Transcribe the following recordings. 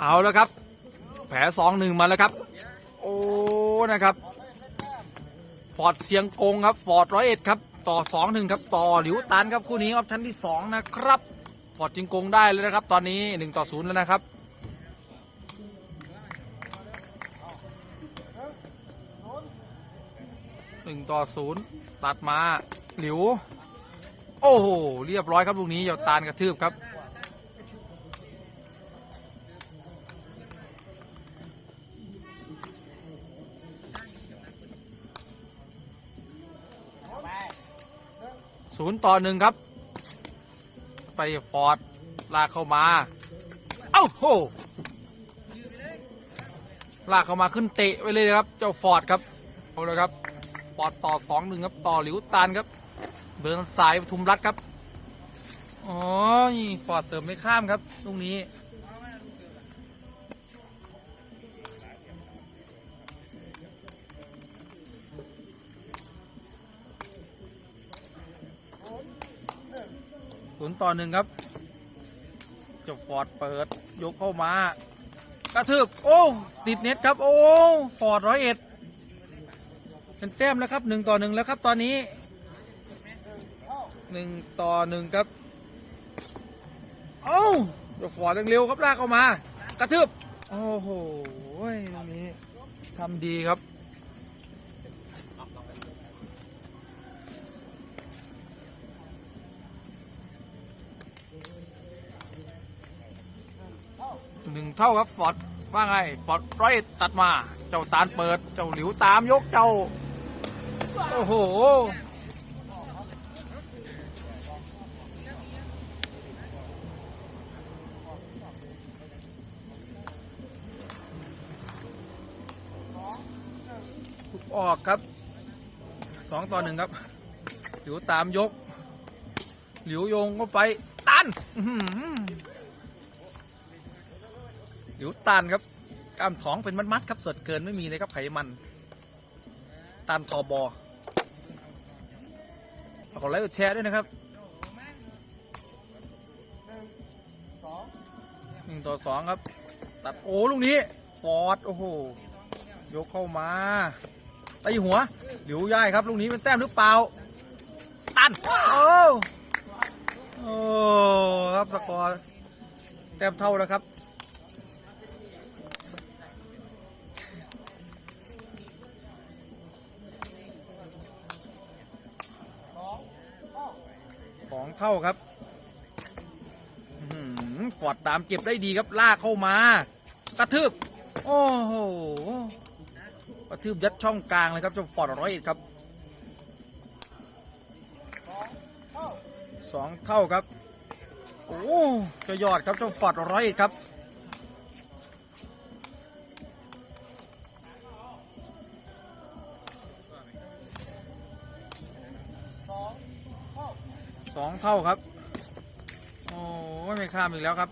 เอาแล้วครับ แผลสองหนึ่งมาแล้วครับ โอ้นะครับ ฟอร์ดเสียงกงครับ ฟอร์ดร้อยเอ็ดครับ ต่อสองหนึ่งครับ ต่อหลิวตันครับคู่นี้ออปชั่นที่สองนะครับ ฟอร์ดจิงกงได้เลยนะครับ ตอนนี้หนึ่งต่อศูนย์แล้วนะครับหนึ่งต่อศูนย์ตัดมาหลิว โอ้โห เรียบร้อยครับลูกนี้เหยาตานกระทืบครับ ศูนย์ต่อหนึ่งครับ ไปฟอร์ดลากเข้ามา เอ้าโหลากเข้ามาขึ้นเตะไปเลยครับ เจ้าฟอร์ดครับเอาเลยครับฟอร์ดต่อสองหนึ่งครับต่อหลิวตานครับ เบิร์นสายปทุมรัดครับ อ๋อฟอร์ดเสริมไม่ข้ามครับตรงนี้ ต่อหนึ่งครับจ้าฟอร์ดเปิดยกเข้ามากระทืบโอ้ติดเน็ตครับโอ้ฟอร์ดร้อยเอ็ดเป็นแต้มแล้วครับหนึ่งต่อหนึ่งแล้วครับตอนนี้หนึ่งต่อหนึ่งครับเอ้เดี๋ยวฟอร์ดเร็วๆครับลากเข้ามากระทืบโอ้โหตรงนี้ทำดีครับ หนึ่งเท่าครับฟอร์ดว่าไงฟอร์ดร้อยตัดมา เจ้าตาลเปิด เจ้าหลิวตามยกเจ้า โอ้โห ออกครับสองต่อหนึ่งครับ หลิวตามยก หลิวโยงก็ไปตันอื หลิวตันครับกล้ามท้องเป็นมัดๆครับสดเกินไม่มีเลยครับไขมันตันทอบอฝากกดไลค์กดแชร์ด้วยนะครับหนึ่งต่อสองครับ ตัดโอ้ลูกนี้ฟอร์ดโอ้โหยกเข้ามาตีหัว หลิวย่ายครับลูกนี้เป็นแต้มหรือเปล่า ตันโอ้โอ้ครับสกอร์แต้มเท่าแล้วครับ เท่าครับฟอร์ดตามเก็บได้ดีครับลากเข้ามากระทืบ โอ้โหกระทืบยัดช่องกลางเลยครับเจ้าฟอร์ดร้อยเอ็ดครับสองเท่าครับ โอ้จะยอดครับเจ้าฟอร์ดร้อยเอ็ดครับ เท่าครับ โอ้ไม่ข้ามอีกแล้วครับ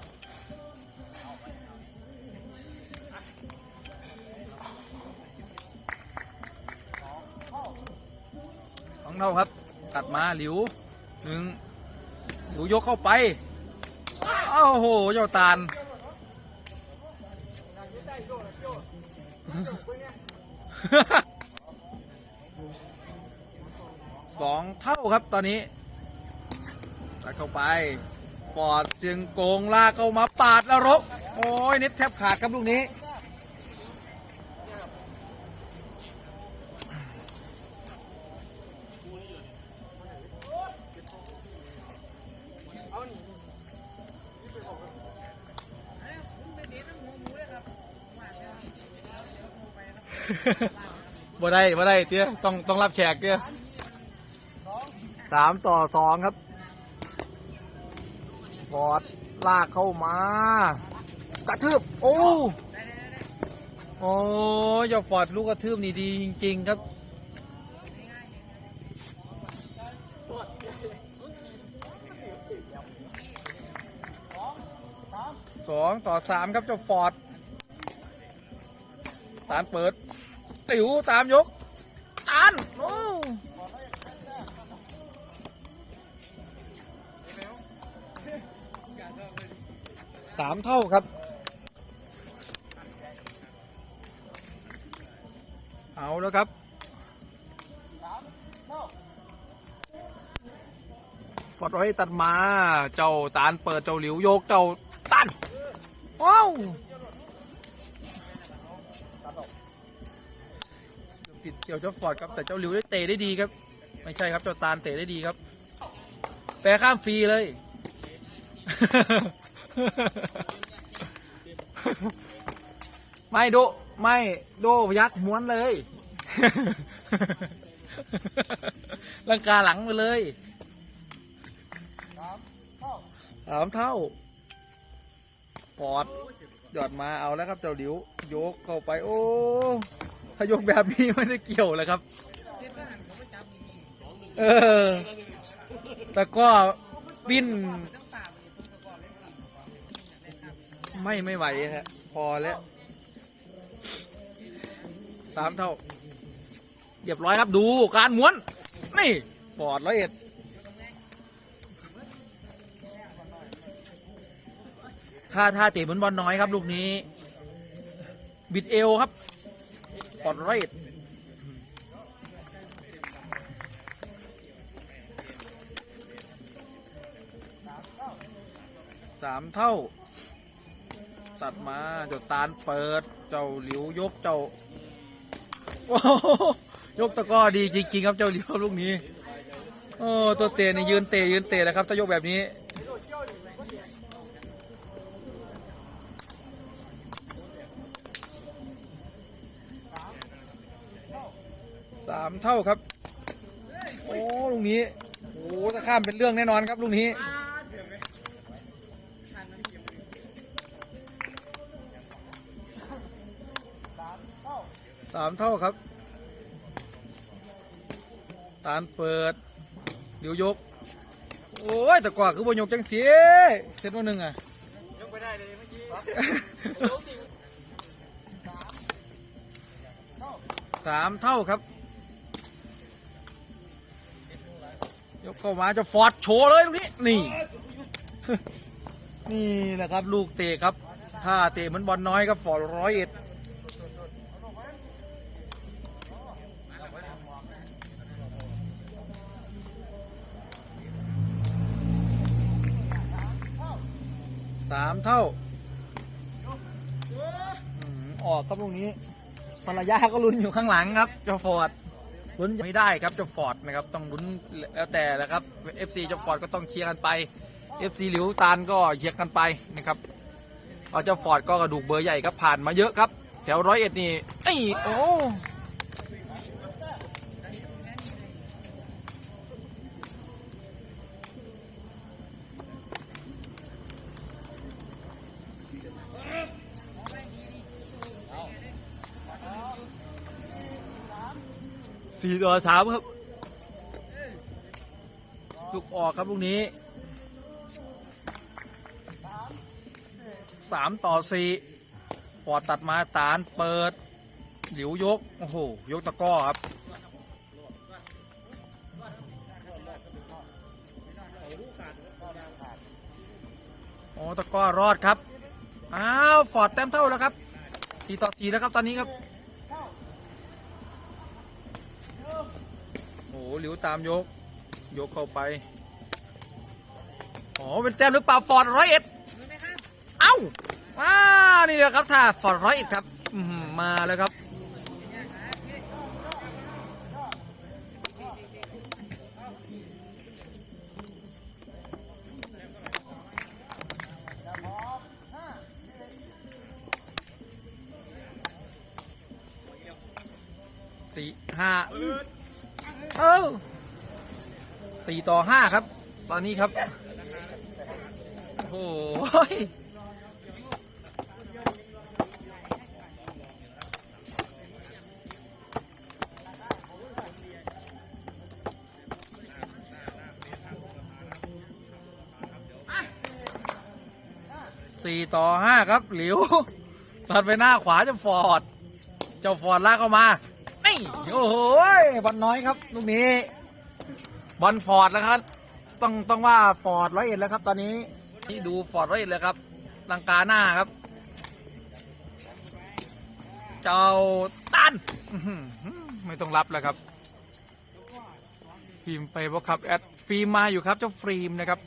สองเท่าครับ ตัดมาหลิวหนึ่งหลิวยกเข้าไป โอ้โหเจ้าตาลสองเท่าครับตอนนี้ ตัดเข้าไปปอดเสียงโกงลากเข้ามาปาดแล้วรบโอ้ยเน็ตแทบขาดครับลูกนี้บ่ได้บ่ได้เตี้ยต้องต้องรับแขกเตี้ยสามต่อสองครับ ฟอร์ดลากเข้ามากระทืบโอ้โอ้ยเจ้าฟอร์ดลูกกระทืบนี่ดีจริง ๆ ครับสองต่อสามครับเจ้าฟอร์ดตานเปิดติ๋วตามยก สามเท่าครับเอาแล้วครับฟอดร้อยตัดมา เจ้าตานเปิดเจ้าหลิวโยกเจ้าตันว้าวติดเกี่ยวเจ้าฟอดครับแต่เจ้าหลิวได้เตะได้ดีครับ ไม่ใช่ครับเจ้าตานเตะได้ดีครับ แปรข้ามฟรีเลย ไม่โดไม่โดยักษ์ม้วนเลยลังกาหลังไปเลยสามเท่าปอดหยอดมาเอาแล้วครับเจ้าหลิว โยกเข้าไป โอ้ถ้ายกแบบนี้ไม่ได้เกี่ยวเลยครับ เออแต่ก็ปิ้น ไม่ไม่ไหวฮะพอแล้วสามเท่าเรียบร้อยครับดูการม้วน นี่ฟอดร้อยเอ็ดท่าท่าเตะเหมือนบอลน้อยครับ ลูกนี้ บิดเอวครับฟอดร้อยเอ็ดสามเท่า ตัดมาเจ้าตาลเปิด เจ้าหลิวยกเจ้าโอ้ยกตะก้อดีจริงๆครับเจ้าหลิวลูกนี้โอ้ตัวเตะนี่ยืนเตะยืนเตะแล้วครับถ้ายกแบบนี้สามเท่าครับ โอ้ลูกนี้โอ้ถ้าข้ามเป็นเรื่องแน่นอนครับลูกนี้ สามเท่าครับ ตานเปิดเดี๋ยวยก โอ้ยแต่กว่าคือบนยกจังเสียเซตวันหนึ่งอะยกไปได้เลยเมื่อกี้สามเท่าครับ ยกเข้ามาจะฟอร์ดโชว์เลยตรงนี้ นี่ นี่แหละครับ ลูกเตะครับ ถ้าเตะเหมือนบอลน้อยครับฟอร์ดร้อยเอ็ดามเท่าออกครับลูกนี้ภรรยาก็ลุ้นอยู่ข้างหลังครับเจ้าฟอร์ดลุ้นไม่ได้ครับเจ้าฟอร์ดนะครับต้องลุ้นแล้วแต่แหละครับ FC เจ้าฟอร์ดก็ต้องเชียร์กันไป FC หลิวตาลก็เชียร์กันไปนะครับเอาเจ้าฟอร์ดก็กระดูกเบอร์ใหญ่ครับผ่านมาเยอะครับ แถวร้อยเอ็ดนี่ไอ้โอ้ สี่ต่อสามครับ ลูกออกครับลูกนี้สามต่อสี่ปอดตัดมาตาลเปิด หลิวยก โอ้โห ยกตะก้อครับโอ้ตะก้อรอดครับ อ้าว ฟอร์ดแต้มเท่าแล้วครับสี่ต่อสี่แล้วครับ ตอนนี้ครับ โอ้โหหลิว ตามยก ยกเข้าไป อ๋อ เป็นแต้มหรือเปล่าฟอร์ดร้อยเอ็ดเอ้าว้านี่แหละครับท่าฟอร์ดร้อยเอ็ดครับมาแล้วครับ สี่ห้าเออ สี่ต่อห้าครับ ตอนนี้ครับ โอ้โหยสี่ต่อห้าครับ หลิวตัดไปหน้าขวาเจ้าฟอร์ด เจ้าฟอร์ดลากเข้ามานี่โอ้โหบอลน้อยครับ ลูกนี้ บอลฟอร์ดแล้วครับ ต้องต้องว่าฟอร์ดร้อยเอ็ดแล้วครับ ตอนนี้นี่ดูฟอร์ดร้อยเอ็ดเลยครับลังกาหน้าครับ เจ้าตันไม่ต้องรับแล้วครับ ฟิล์มไปบ่ครับแอดฟิล์มมาอยู่ครับ เจ้าฟิล์มนะครับ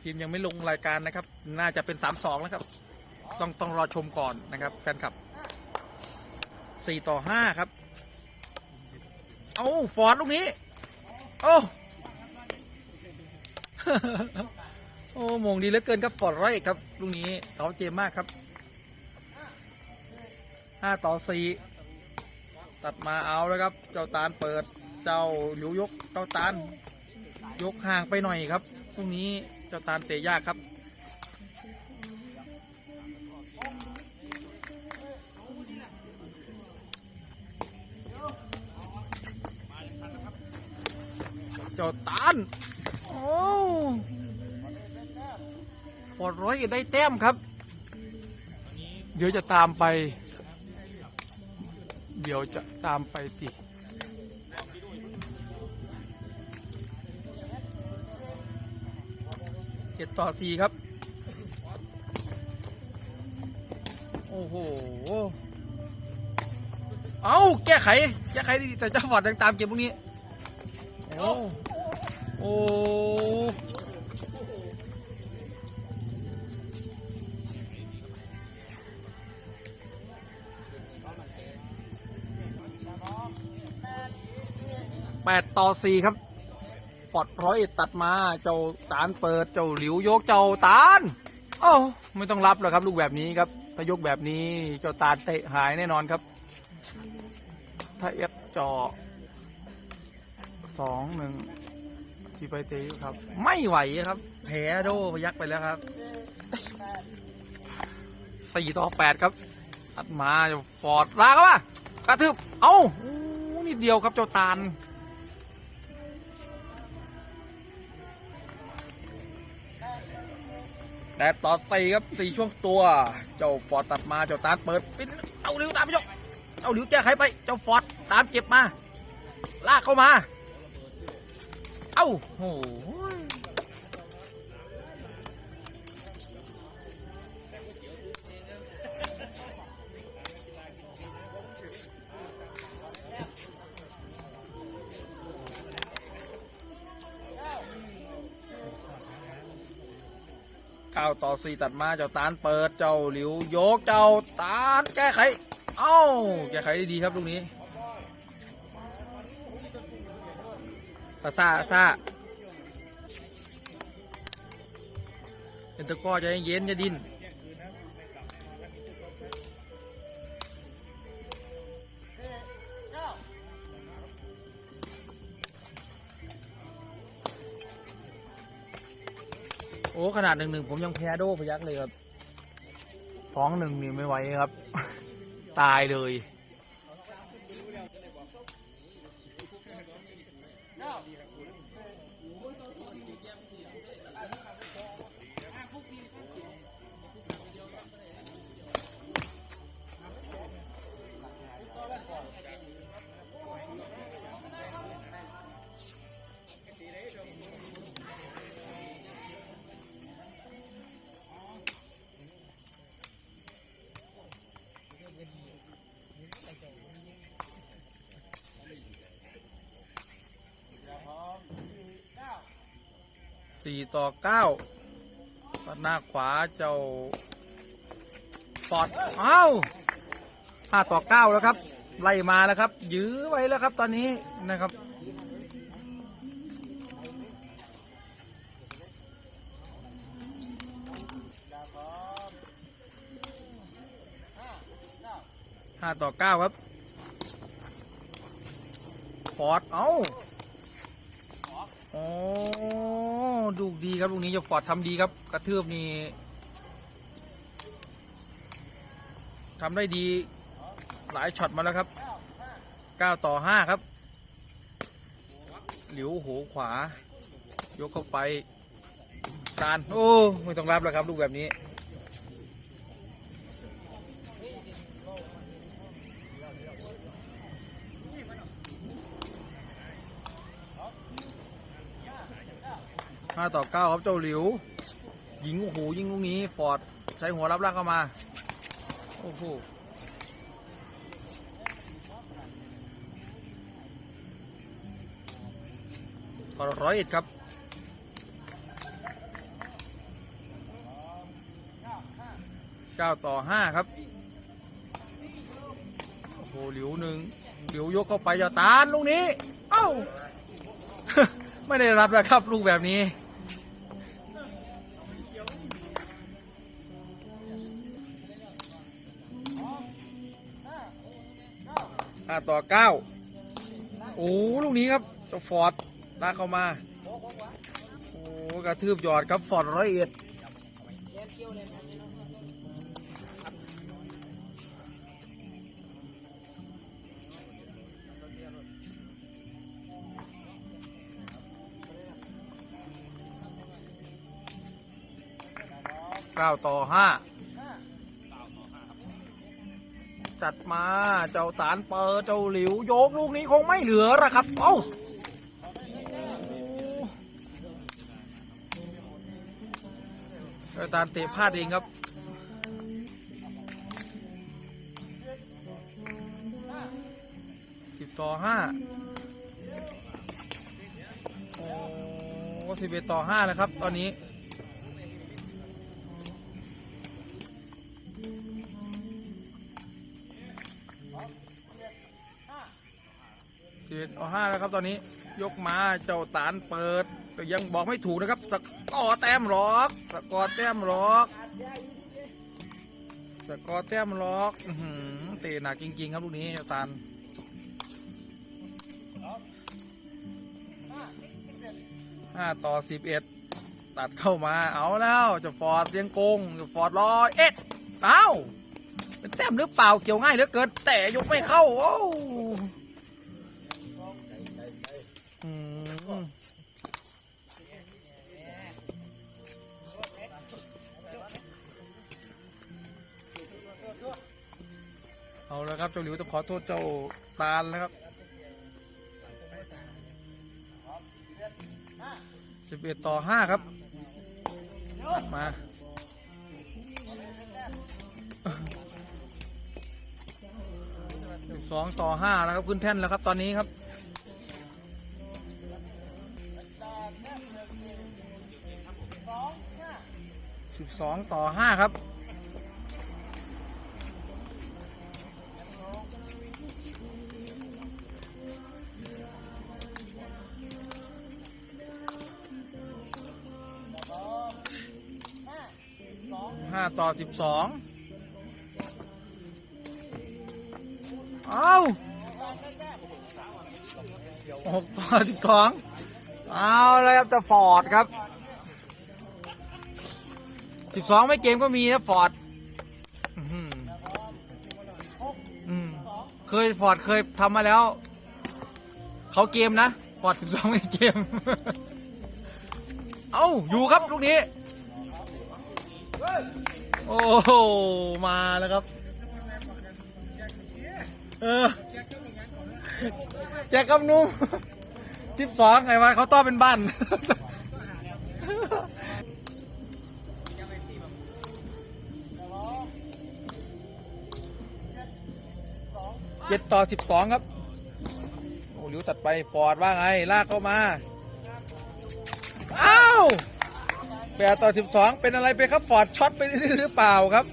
ฟิล์มยังไม่ลงรายการนะครับ น่าจะเป็นสามสองแล้วครับ ต้องต้องรอชมก่อนนะครับแฟนคลับสี่ต่อห้าครับ เอาฟอร์ดลูกนี้ โอ้โอ้โมงดีเหลือเกินครับฟอร์ดไรครับลูกนี้เขาเจมมากครับห้าต่อสี่ตัดมาเอาแล้วครับ เจ้าตาลเปิด เจ้าหลิวยก เจ้าตาลยกห่างไปหน่อยครับลูกนี้เจ้าตาลเตะยากครับ จ้าตานโอ้ฟอร์ดร้อยได้แต้มครับ เดี๋ยวจะตามไป เดี๋ยวจะตามไปติเจ็ดต่อสี่ครับ โอ้โห เอาแก้ไข แก้ไขดีแต่เจ้าฟอร์ดยังตามเก็บพวกนี้ โอ้ โอ้แปดต่อสี่ครับฟอดร้อยเอ็ดตัดมา เจ้าตาลเปิด เจ้าหลิว ยก เจ้าตาลโอ้ไม่ต้องรับหรอกครับ ลูกแบบนี้ครับ ถ้ายกแบบนี้ เจ้าตาลเตะหายแน่นอนครับ ถ้าเอฟจอสองหนึ่ง สีไปเตะอยู่ครับ ไม่ไหวครับ แพ้โดพยักไปแล้วครับสี่ต่อแปดครับตัดมาจะฟอร์ดลากเข้ามากระทืบเอ้าอู้นิดเดียวครับเจ้าตาลแดดต่อสี่ครับสี่ช่วงตัว เจ้าฟอร์ดตัดมาเจ้าตาลเปิดปิดเอาหลิวตามไปยกเอาหลิวแก้ไขไป เจ้าฟอร์ดตามเก็บมา ลากเข้ามาเอ้าโหเก้าต่อสี่ตัดมาเจ้าตาลเปิดเจ้าหลิวโยกเจ้าตาลแก้ไข เอ้า แก้ไขได้ดีครับลูกนี้ ซาซาซาเป็นตะก้อใจเย็นจะดินโอ้ขนาดหนึ่งหนึ่งผมยังแพ้โดพยักเลยครับสองหนึ่งนี่ไม่ไหวครับ ตายเลย สี่ต่อเก้าตัดหน้าขวาเจ้าฟอร์ดอ้าห้าต่อเก้าแล้วครับ ไล่มาแล้วครับ ยื้อไว้แล้วครับตอนนี้นะครับห้าต่อเก้าครับฟอร์ดเอ้า โอ้ดูดีครับลูกนี้จะฟอร์ดทำดีครับ กระทืบนี่ทำได้ดีหลายช็อตมาแล้วครับ 9 ต่อ 5 ครับ หลิวโหขวา ยกเข้าไป การ โอ้ ไม่ต้องรับแล้วครับ ลูกแบบนี้ ห้าต่อเก้าครับเจ้าหลิว ยิงโอ้โหยิงลูกนี้ฟอร์ดใช้หัวรับล่างเข้ามา โอ้โหฟอร์ดร้อยเอ็ดครับเก้าต่อห้าครับ โอ้โหหลิวหนึ่งหลิวยกเข้าไปยาตานลูกนี้ เอ้า ไม่ได้รับนะครับ ลูกแบบนี้ ห้าต่อเก้าโอ้ลูกนี้ครับเจ้าฟอร์ดลากเข้ามา โอ้กระทืบยอดครับฟอร์ดร้อยเอ็ดเก้าต่อห้า จัดมาเจ้าตานเปิดเจ้าหลิวโยกลูกนี้คงไม่เหลือละครับเอ้าเจ้าตานเตะพลาดเองครับสิบต่อห้าโอ้สิบเอ็ดต่อห้าแล้วครับ ตอนนี้ สิบเอ็ดเอาห้าแล้วครับตอนนี้ยกมาเจ้าตานเปิดแต่ยังบอกไม่ถูกนะครับ สกอแต้มหรอกสกอแต้มหรอกสกอแต้มหรอกเตะหนักจริง ๆ ครับลูกนี้เจ้าตานห้าต่อสิบเอ็ดตัดเข้ามาเอาแล้วจะฟอร์ดเสียงโกงจะฟอร์ดร้อยเอ็ดเอ้าเป็นแต้มหรือเปล่าเกี่ยวง่ายเหลือเกินแต่ยกไม่เข้าโอ้ ครับเจ้าหลิวต้องขอโทษเจ้าตาลแล้วครับสิบเอ็ดต่อห้าครับมาสิบสองต่อห้าแล้วครับขึ้นแท่นแล้วครับตอนนี้ครับสิบสองต่อห้าครับ ต่อสิบสองเอาหกต่อสิบสองเอาเลยครับจะฟอร์ดครับสิบสองไม่เกมก็มีนะฟอร์ดเคยฟอร์ดเคยทำมาแล้ว เขาเกมนะฟอร์ดสิบสองไม่เกม เอ้า อยู่ครับลูกนี้ โอ้โห มาแล้วครับ เออ แจกกำนุ่มสิบสองไงวะเขาต้อเป็นบ้าน เจ็ดต่อสิบสองครับ โอ้หลิวตัดไป ฟอร์ดว่าไง ลากเข้ามา 8ต่อ 12 เป็นอะไรไปครับฟอร์ดช็อตไปหรือเปล่าครับ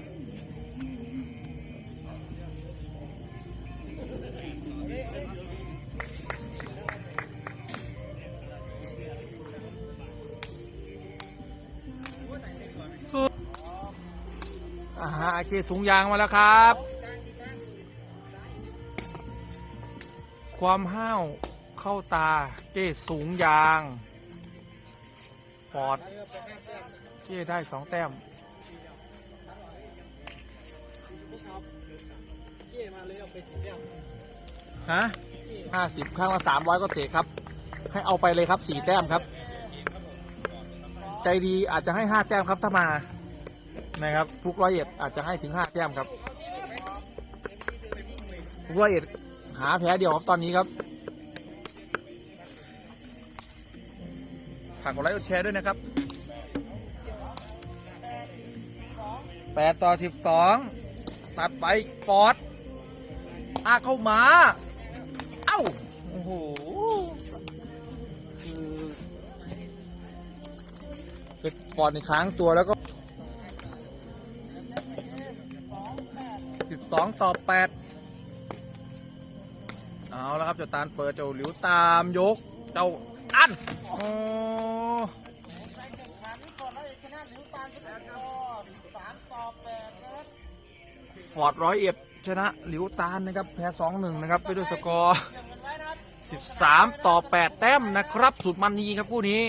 อาฮะโอเคสูงยางมาแล้วครับ ความห้าวเข้าตาเก้สูงยาง ปอดเก้ได้สองแต้มฮะห้าสิบครั้งละสามร้อยก็เตะครับ ให้เอาไปเลยครับสี่แต้มครับ ใจดีอาจจะให้ห้าแต้มครับถ้ามานะครับฟุกร้อยเอ็ดอาจจะให้ถึงห้าแต้มครับฟุกร้อยเอ็ดหาแพ้เดียวครับตอนนี้ครับ ฝากกดไลค์กดแชร์ด้วยนะครับแปดต่อสิบสองตัดไปฟอร์ดอาเข้ามา เอ้า โอ้โหคือเพชรฟอร์ดในค้างตัวแล้วก็12ต่อ8เอาแล้วครับเจ้าตาลเปิดเจ้าหลิวตามยก เจ้าอันโอ้ ฟอร์ดร้อยเอ็ดชนะหลิวตานนะครับแพ้สองหนึ่งนะครับ ไปด้วยสกอร์สิบสามต่อแปดแต้มนะครับ สุดมันนีครับคู่นี้